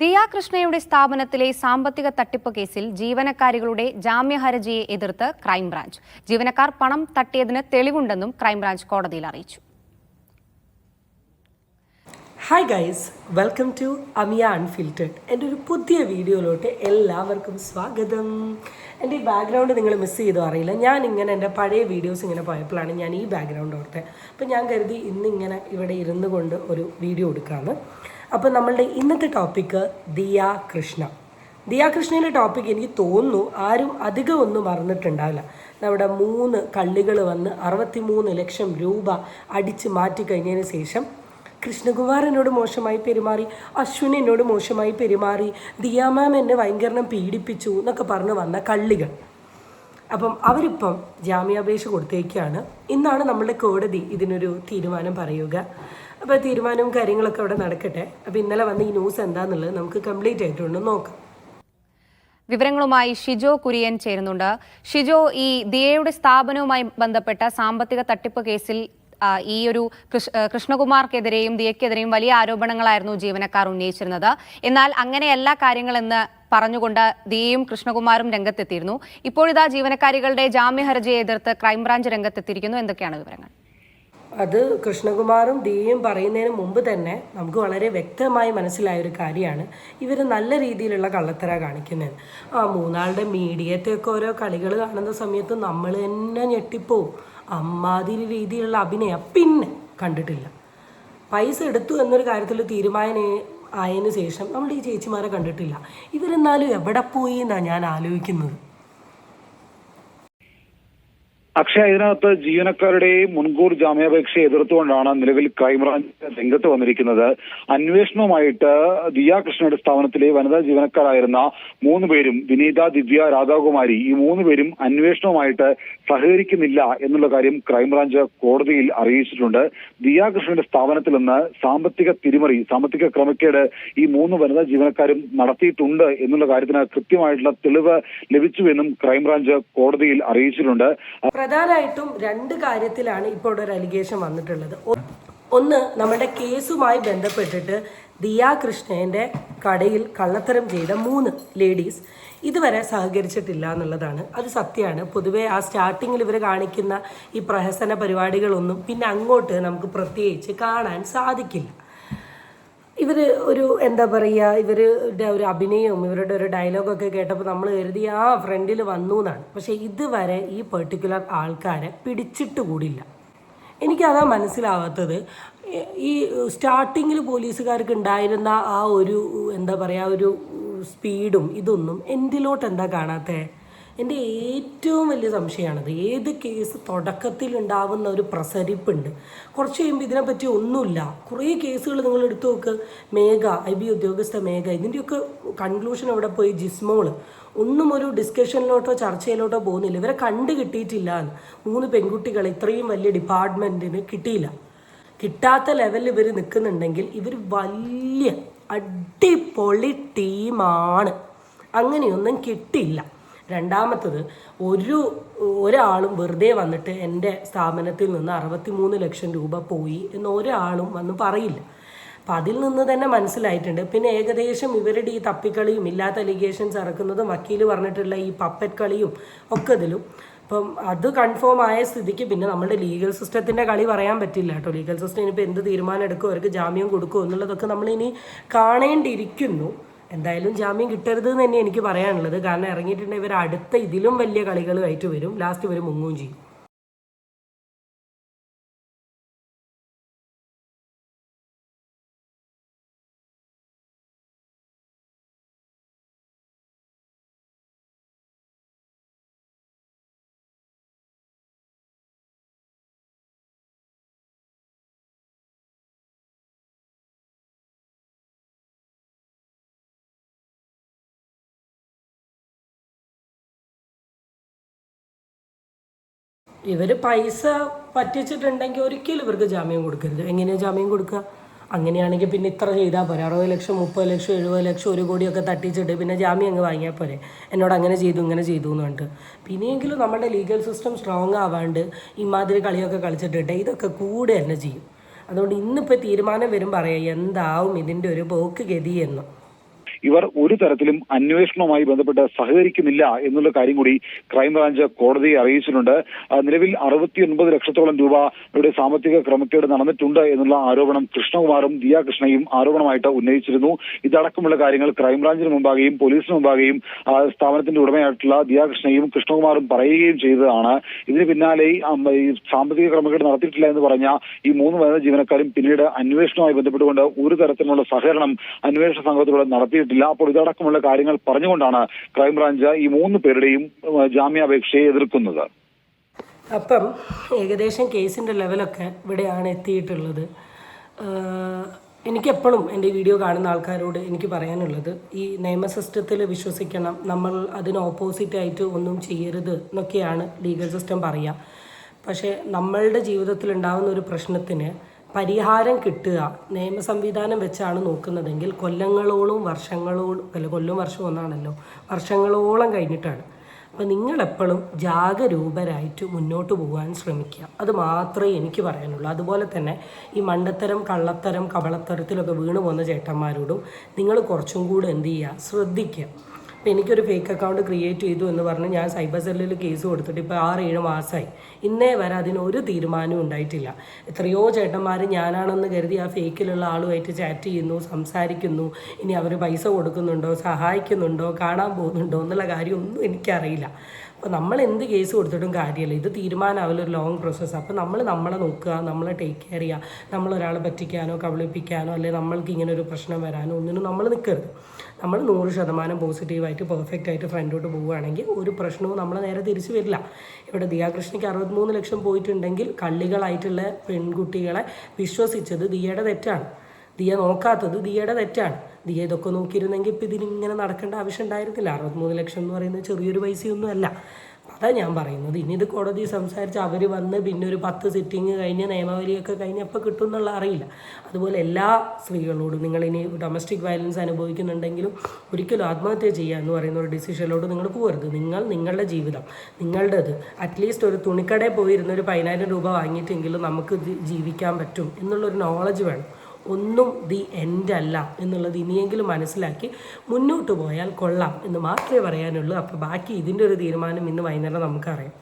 ദിയ കൃഷ്ണയുടെ സ്ഥാപനത്തിലെ സാമ്പത്തിക തട്ടിപ്പ് കേസിൽ ജീവനക്കാരികളുടെ ജാമ്യഹർജിയെ എതിർത്ത് ക്രൈംബ്രാഞ്ച്. ജീവനക്കാർ പണം തട്ടിയതിന് തെളിവുണ്ടെന്നും ക്രൈംബ്രാഞ്ച് കോടതിയിൽ അറിയിച്ചു. Hi guys welcome to Amiya unfiltered എന്റെ ഒരു പുതിയ വീഡിയോയിലോട്ട് എല്ലാവർക്കും സ്വാഗതം. എന്റെ ഈ ബാക്ക്ഗ്രൗണ്ട് നിങ്ങൾ മിസ് ചെയ്തോ അറിയില്ല. ഞാൻ ഇങ്ങനെ എന്റെ പഴയ വീഡിയോസ് ഇങ്ങനെ പോയപ്പോഴാണ് ഞാൻ ഈ ബാക്ക്ഗ്രൗണ്ട് ഓർത്തത്. അപ്പോൾ ഞാൻ കരുതി ഇന്നിങ്ങനെ ഇവിടെ ഇരുന്നു കൊണ്ട് ഒരു വീഡിയോ എടുക്കാമെന്ന് അപ്പോൾ നമ്മളുടെ ഇന്നത്തെ ടോപ്പിക്ക് ദിയ കൃഷ്ണ ദിയ കൃഷ്ണയുടെ ടോപ്പിക് എനിക്ക് തോന്നുന്നു ആരും അധികം ഒന്നും മറന്നിട്ടുണ്ടാവില്ല. നമ്മുടെ മൂന്ന് കള്ളികൾ വന്ന് അറുപത്തി മൂന്ന് ലക്ഷം രൂപ അടിച്ച് മാറ്റിക്കഴിഞ്ഞതിന് ശേഷം കൃഷ്ണകുമാർ എന്നോട് മോശമായി പെരുമാറി അശ്വിൻ എന്നോട് മോശമായി പെരുമാറി ദിയ മാം എന്നെ ഭയങ്കരം പീഡിപ്പിച്ചു എന്നൊക്കെ പറഞ്ഞ് വന്ന കള്ളികൾ. അപ്പം അവരിപ്പം ജാമ്യാപേക്ഷ കൊടുത്തേക്കാണ്. ഇന്നാണ് നമ്മളുടെ കോടതി ഇതിനൊരു തീരുമാനം പറയുക. അപ്പോൾ തീരുമാനവും കാര്യങ്ങളൊക്കെ അവിടെ നടക്കട്ടെ. അപ്പോൾ ഇന്നലെ വന്ന ഈ ന്യൂസ് എന്താണെന്നുള്ളത് നമുക്ക് കംപ്ലീറ്റ് ആയിട്ടൊന്ന് നോക്കാം. വിവരങ്ങളുമായി ഷിജോ കുര്യൻ ചേരുന്നുണ്ട്. ഷിജോ ഈ ദിയയുടെ സ്ഥാപനവുമായി ബന്ധപ്പെട്ട സാമ്പത്തിക തട്ടിപ്പ് കേസിൽ ഈ ഒരു കൃഷ്ണകുമാർക്കെതിരെയും ദിയക്കെതിരെയും വലിയ ആരോപണങ്ങളായിരുന്നു ജീവനക്കാർ ഉന്നയിച്ചിരുന്നത്. എന്നാൽ അങ്ങനെ എല്ലാ കാര്യങ്ങളെന്ന് പറഞ്ഞുകൊണ്ട് ദിയയും കൃഷ്ണകുമാറും രംഗത്തെത്തിയിരുന്നു. ഇപ്പോഴിതാ ജീവനക്കാരികളുടെ ജാമ്യഹർജിയെ എതിർത്ത് ക്രൈംബ്രാഞ്ച് രംഗത്തെത്തിയിരിക്കുന്നു. എന്തൊക്കെയാണ് വിവരങ്ങൾ? അത് കൃഷ്ണകുമാറും ദിയയും പറയുന്നതിന് മുമ്പ് തന്നെ നമുക്ക് വളരെ വ്യക്തമായി മനസ്സിലായ ഒരു കാര്യമാണ്. ഇവർ നല്ല രീതിയിലുള്ള കള്ളത്തര കാണിക്കുന്നത്. ആ മൂന്നാളുടെ മീഡിയത്തെയൊക്കെ ഓരോ കളികൾ കാണുന്ന സമയത്ത് നമ്മൾ തന്നെ ഞെട്ടിപ്പോവും. അമ്മാതിരി രീതിയിലുള്ള അഭിനയം പിന്നെ കണ്ടിട്ടില്ല. പൈസ എടുത്തു എന്നൊരു കാര്യത്തിൽ തീരുമാനം ആയതിനു ശേഷം നമ്മൾ ഈ ചേച്ചിമാരെ കണ്ടിട്ടില്ല. ഇവരെന്നാലും എവിടെ പോയി എന്നാണ് ഞാൻ ആലോചിക്കുന്നത്? അക്ഷയ ഇതിനകത്ത് ജീവനക്കാരുടെ മുൻകൂർ ജാമ്യാപേക്ഷ എതിർത്തുകൊണ്ടാണ് നിലവിൽ ക്രൈംബ്രാഞ്ച് രംഗത്ത് വന്നിരിക്കുന്നത്. അന്വേഷണവുമായിട്ട് ദിയ കൃഷ്ണയുടെ സ്ഥാപനത്തിലെ വനിതാ ജീവനക്കാരായിരുന്ന മൂന്ന് പേരും വിനീത ദിവ്യ രാധാകുമാരി ഈ മൂന്ന് പേരും അന്വേഷണവുമായിട്ട് സഹകരിക്കുന്നില്ല എന്നുള്ള കാര്യം ക്രൈംബ്രാഞ്ച് കോടതിയിൽ അറിയിച്ചിട്ടുണ്ട്. ദിയാകൃഷ്ണന്റെ സ്ഥാപനത്തിൽ നിന്ന് സാമ്പത്തിക തിരിമറി സാമ്പത്തിക ക്രമക്കേട് ഈ മൂന്ന് വനിതാ ജീവനക്കാരും നടത്തിയിട്ടുണ്ട് എന്നുള്ള കാര്യത്തിന് കൃത്യമായിട്ടുള്ള തെളിവ് ലഭിച്ചുവെന്നും ക്രൈംബ്രാഞ്ച് കോടതിയിൽ അറിയിച്ചിട്ടുണ്ട്. പ്രധാനമായിട്ടും രണ്ട് കാര്യത്തിലാണ് ഇപ്പോൾ ഒരു അലിഗേഷൻ വന്നിട്ടുള്ളത് ഒന്ന് നമ്മുടെ കേസുമായി ബന്ധപ്പെട്ടിട്ട് ദിയ കൃഷ്ണന്റെ കടയിൽ കള്ളത്തരം ചെയ്ത മൂന്ന് ലേഡീസ് ഇതുവരെ സഹകരിച്ചിട്ടില്ല എന്നുള്ളതാണ്. അത് സത്യമാണ്. പൊതുവെ ആ സ്റ്റാർട്ടിങ്ങിൽ ഇവർ കാണിക്കുന്ന ഈ പ്രഹസന പരിപാടികളൊന്നും പിന്നെ അങ്ങോട്ട് നമുക്ക് പ്രത്യേകിച്ച് കാണാൻ സാധിക്കില്ല. ഇവർ ഒരു എന്താ പറയുക ഇവരുടെ ഒരു അഭിനയവും ഇവരുടെ ഒരു ഡയലോഗൊക്കെ കേട്ടപ്പോൾ നമ്മൾ കരുതി ആ ഫ്രണ്ടിൽ വന്നു എന്നാണ്. പക്ഷേ ഇതുവരെ ഈ പെർട്ടിക്കുലർ ആൾക്കാരെ പിടിച്ചിട്ട് കൂടില്ല എനിക്കതാ മനസ്സിലാവാത്തത്. ഈ സ്റ്റാർട്ടിങ്ങിൽ പോലീസുകാർക്ക് ഉണ്ടായിരുന്ന ആ ഒരു എന്താ പറയുക ഒരു സ്പീഡും ഇതൊന്നും എന്തിലോട്ട് എന്താ എന്റെ ഏറ്റവും വലിയ സംശയമാണത്. ഏത് കേസ് തുടക്കത്തിൽ ഉണ്ടാവുന്ന ഒരു പ്രസരിപ്പുണ്ട്? കുറച്ച് കഴിയുമ്പോൾ ഇതിനെപ്പറ്റി ഒന്നുമില്ല. കുറേ കേസുകൾ നിങ്ങൾ എടുത്തു നോക്ക്. മേഘ ഐ ബി ഉദ്യോഗസ്ഥ മേഘ ഇതിന്റെയൊക്കെ കൺക്ലൂഷൻ അവിടെ പോയി? ജിസ്മോൾ ഒന്നും ഒരു ഡിസ്കഷനിലോട്ടോ ചർച്ചയിലോട്ടോ പോകുന്നില്ല. ഇവരെ കണ്ടു കിട്ടിയിട്ടില്ല മൂന്ന് പെൺകുട്ടികൾ ഇത്രയും വലിയ ഡിപ്പാർട്ട്മെന്റിന് കിട്ടിയില്ല. കിട്ടാത്ത ലെവലിൽ ഇവർ നിൽക്കുന്നുണ്ടെങ്കിൽ ഇവർ വലിയ അടിപൊളി ടീമാണ് അങ്ങനെയൊന്നും കിട്ടില്ല രണ്ടാമത്തത് ഒരു ഒരാളും വെറുതെ വന്നിട്ട് എന്റെ സ്ഥാപനത്തിൽ നിന്ന് അറുപത്തി മൂന്ന് ലക്ഷം രൂപ പോയി എന്ന് ഒരാളും വന്ന് പറയില്ല. അപ്പം അതിൽ നിന്ന് തന്നെ മനസ്സിലായിട്ടുണ്ട്. പിന്നെ ഏകദേശം ഇവരുടെ ഈ തപ്പിക്കളിയും ഇല്ലാത്ത അലിഗേഷൻസ് ഇറക്കുന്നതും വക്കീൽ പറഞ്ഞിട്ടുള്ള ഈ പപ്പറ്റ് കളിയും ഒക്കെ ഇതിലും. അപ്പം അത് കൺഫേം ആയ സ്ഥിതിക്ക് പിന്നെ നമ്മുടെ ലീഗൽ സിസ്റ്റത്തിന്റെ കളി പറയാൻ പറ്റില്ല കേട്ടോ. ലീഗൽ സിസ്റ്റം ഇനിയിപ്പോൾ എന്ത് തീരുമാനം എടുക്കും അവർക്ക് ജാമ്യം കൊടുക്കുമോ എന്നുള്ളതൊക്കെ നമ്മളിനി കാണേണ്ടിയിരിക്കുന്നു. എന്തായാലും ജാമ്യം കിട്ടരുത് എന്ന് തന്നെ എനിക്ക് പറയാനുള്ളത്. കാരണം ഇറങ്ങിയിട്ടുണ്ടെങ്കിൽ ഇവർ അടുത്ത ഇതിലും വലിയ കളികളുമായിട്ട് വരും. ലാസ്റ്റ് ഇവർ മുങ്ങുകയും ചെയ്യും. ഇവർ പൈസ പറ്റിച്ചിട്ടുണ്ടെങ്കിൽ ഒരിക്കലും ഇവർക്ക് ജാമ്യം കൊടുക്കരുത്. എങ്ങനെയാണ് ജാമ്യം കൊടുക്കുക? അങ്ങനെയാണെങ്കിൽ പിന്നെ ഇത്ര ചെയ്താൽ പോരെ. അറുപത് ലക്ഷം മുപ്പത് ലക്ഷം എഴുപത് ലക്ഷം ഒരു കോടിയൊക്കെ തട്ടിച്ചിട്ട് പിന്നെ ജാമ്യം അങ്ങ് വാങ്ങിയാൽ പോരെ. എന്നോട് അങ്ങനെ ചെയ്തു ഇങ്ങനെ ചെയ്തു എന്ന് പറഞ്ഞിട്ട്. പിന്നെയെങ്കിലും നമ്മുടെ ലീഗൽ സിസ്റ്റം സ്ട്രോങ് ആവാണ്ട് ഇമാതിരി കളിയൊക്കെ കളിച്ചിട്ടിട്ട് ഇതൊക്കെ കൂടെ തന്നെ ചെയ്യും. അതുകൊണ്ട് ഇന്നിപ്പോൾ തീരുമാനം വരും പറയാം എന്താവും ഇതിന്റെ ഒരു പോക്ക് ഗതി എന്ന്. ഇവർ ഒരു തരത്തിലും അന്വേഷണവുമായി ബന്ധപ്പെട്ട് സഹകരിക്കുന്നില്ല എന്നുള്ള കാര്യം കൂടി ക്രൈംബ്രാഞ്ച് കോടതിയെ അറിയിച്ചിട്ടുണ്ട്. നിലവിൽ അറുപത്തിയൊൻപത് ലക്ഷത്തോളം രൂപയുടെ സാമ്പത്തിക ക്രമക്കേട് നടന്നിട്ടുണ്ട് എന്നുള്ള ആരോപണം കൃഷ്ണകുമാറും ദിയ കൃഷ്ണയും ആരോപണമായിട്ട് ഉന്നയിച്ചിരുന്നു. ഇതടക്കമുള്ള കാര്യങ്ങൾ ക്രൈംബ്രാഞ്ചിന് മുമ്പാകെയും പോലീസിന് മുമ്പാകെയും സ്ഥാപനത്തിന്റെ ഉടമയായിട്ടുള്ള ദിയ കൃഷ്ണയും കൃഷ്ണകുമാറും പറയുകയും ചെയ്തതാണ്. ഇതിന് പിന്നാലെ സാമ്പത്തിക ക്രമക്കേട് നടത്തിയിട്ടില്ല എന്ന് പറഞ്ഞ ഈ മൂന്ന് വനിതാ ജീവനക്കാരും പിന്നീട് അന്വേഷണവുമായി ബന്ധപ്പെട്ടുകൊണ്ട് ഒരു തരത്തിലുള്ള സഹകരണം അന്വേഷണ സംഘത്തോട് നടത്തിയിട്ടില്ല അപ്പോൾ ഇതടക്കമുള്ള കാര്യങ്ങൾ പറഞ്ഞുകൊണ്ടാണ് ക്രൈംബ്രാഞ്ച് ഈ മൂന്ന് പേരുടെയും ജാമ്യാപേക്ഷയെ എതിർക്കുന്നത്. അപ്പം ഏകദേശം കേസിന്റെ ലെവലൊക്കെ ഇവിടെയാണ് എത്തിയിട്ടുള്ളത്. എനിക്ക് എനിക്കെപ്പോഴും എന്റെ വീഡിയോ കാണുന്ന ആൾക്കാരോട് എനിക്ക് പറയാനുള്ളത് ഈ നിയമ സിസ്റ്റത്തിൽ വിശ്വസിക്കണം നമ്മൾ അതിന് ഓപ്പോസിറ്റായിട്ട് ഒന്നും ചെയ്യരുത് എന്നൊക്കെയാണ് ലീഗൽ സിസ്റ്റം പറയുക. പക്ഷേ നമ്മളുടെ ജീവിതത്തിൽ ഉണ്ടാകുന്ന ഒരു പ്രശ്നത്തിന് പരിഹാരം കിട്ടുക. നിയമ സംവിധാനം വെച്ചാണ് നോക്കുന്നതെങ്കിൽ കൊല്ലങ്ങളോളം വർഷങ്ങളോളം അല്ല കൊല്ലം വർഷം ഒന്നാണല്ലോ വർഷങ്ങളോളം കഴിഞ്ഞിട്ടാണ്. അപ്പം നിങ്ങളെപ്പോഴും ജാഗരൂപരായിട്ട് മുന്നോട്ട് പോകാൻ ശ്രമിക്കുക. അത് മാത്രമേ എനിക്ക് പറയാനുള്ളൂ. അതുപോലെ തന്നെ ഈ മണ്ടത്തരം കള്ളത്തരം കവളത്തരത്തിലൊക്കെ വീണു പോകുന്ന ചേട്ടന്മാരോടും നിങ്ങൾ കുറച്ചും കൂടെ എന്ത് ചെയ്യുക? ശ്രദ്ധിക്കുക. ഇപ്പം എനിക്കൊരു ഫേക്ക് അക്കൗണ്ട് ക്രിയേറ്റ് ചെയ്തു എന്ന് പറഞ്ഞ് ഞാൻ സൈബർ സെല്ലിൽ കേസ് കൊടുത്തിട്ട് ഇപ്പോൾ ആറ് ഏഴ് മാസമായി ഇന്നേ വരെ അതിനൊരു തീരുമാനവും ഉണ്ടായിട്ടില്ല. എത്രയോ ചേട്ടന്മാർ ഞാനാണെന്ന് കരുതി ആ ഫേക്കിലുള്ള ആളുമായിട്ട് ചാറ്റ് ചെയ്യുന്നു സംസാരിക്കുന്നു. ഇനി അവർ പൈസ കൊടുക്കുന്നുണ്ടോ സഹായിക്കുന്നുണ്ടോ കാണാൻ പോകുന്നുണ്ടോ എന്നുള്ള കാര്യമൊന്നും എനിക്കറിയില്ല. അപ്പോൾ നമ്മൾ എന്ത് കേസ് കൊടുത്തിട്ടും കാര്യമില്ല. ഇത് തീരുമാനമാവില്ല ഒരു ലോങ് പ്രോസസ്സ് അപ്പോൾ നമ്മൾ നമ്മളെ നോക്കുക നമ്മളെ ടേക്ക് കെയർ ചെയ്യുക. നമ്മൾ ഒരാളെ പറ്റിക്കാനോ കബളിപ്പിക്കാനോ അല്ലെങ്കിൽ നമ്മൾക്ക് ഇങ്ങനെ ഒരു പ്രശ്നം വരാനോ ഒന്നിനും നമ്മൾ നിൽക്കരുത് നമ്മൾ നൂറ് ശതമാനം പോസിറ്റീവായിട്ട് പെർഫെക്റ്റ് ആയിട്ട് ഫ്രണ്ടോട്ട് പോവുകയാണെങ്കിൽ ഒരു പ്രശ്നവും നമ്മളെ നേരെ തിരിച്ചു വരില്ല. ഇവിടെ ദിയാകൃഷ്ണയ്ക്ക് അറുപത്തിമൂന്ന് ലക്ഷം പോയിട്ടുണ്ടെങ്കിൽ കള്ളികളായിട്ടുള്ള പെൺകുട്ടികളെ വിശ്വസിച്ചത് ദിയയുടെ തെറ്റാണ്. ദിയ നോക്കാത്തത് ദിയയുടെ തെറ്റാണ്. ദിയ ഇതൊക്കെ നോക്കിയിരുന്നെങ്കിൽ ഇപ്പം ഇതിനിങ്ങനെ നടക്കേണ്ട ആവശ്യം ഉണ്ടായിരുന്നില്ല. അറുപത്തിമൂന്ന് ലക്ഷം എന്ന് പറയുന്നത് ചെറിയൊരു പൈസയൊന്നും അല്ല. അതാ ഞാൻ പറയുന്നത്. ഇനി ഇത് കോടതി സംസാരിച്ച് അവർ വന്ന് പിന്നെ ഒരു പത്ത് സിറ്റിംഗ് കഴിഞ്ഞ് നിയമാവലിയൊക്കെ കഴിഞ്ഞ് എപ്പോൾ കിട്ടും എന്നുള്ള അറിയില്ല. അതുപോലെ എല്ലാ സ്ത്രീകളോടും നിങ്ങൾ ഇനി ഡൊമസ്റ്റിക് വയലൻസ് അനുഭവിക്കുന്നുണ്ടെങ്കിലും ഒരിക്കലും ആത്മഹത്യ ചെയ്യുക എന്ന് പറയുന്ന ഒരു ഡിസിഷനിലോട്ട് നിങ്ങൾ പോകരുത്. നിങ്ങൾ നിങ്ങളുടെ ജീവിതം നിങ്ങളുടേത്. അറ്റ്ലീസ്റ്റ് ഒരു തുണിക്കടയിൽ പോയിരുന്ന ഒരു പതിനായിരം രൂപ വാങ്ങിയിട്ടെങ്കിലും നമുക്ക് ജീവിക്കാൻ പറ്റും. എന്നുള്ളൊരു നോളജ് വേണം. ഒന്നും ദി എൻഡ് അല്ല എന്നുള്ളത് ഇനിയെങ്കിലും മനസ്സിലാക്കി മുന്നോട്ട് പോയാൽ കൊള്ളാം എന്ന് മാത്രമേ പറയാനുള്ളൂ. അപ്പോൾ ബാക്കി ഇതിന്റെ ഒരു തീരുമാനം ഇന്ന് വൈകുന്നേരം നമുക്കറിയാം.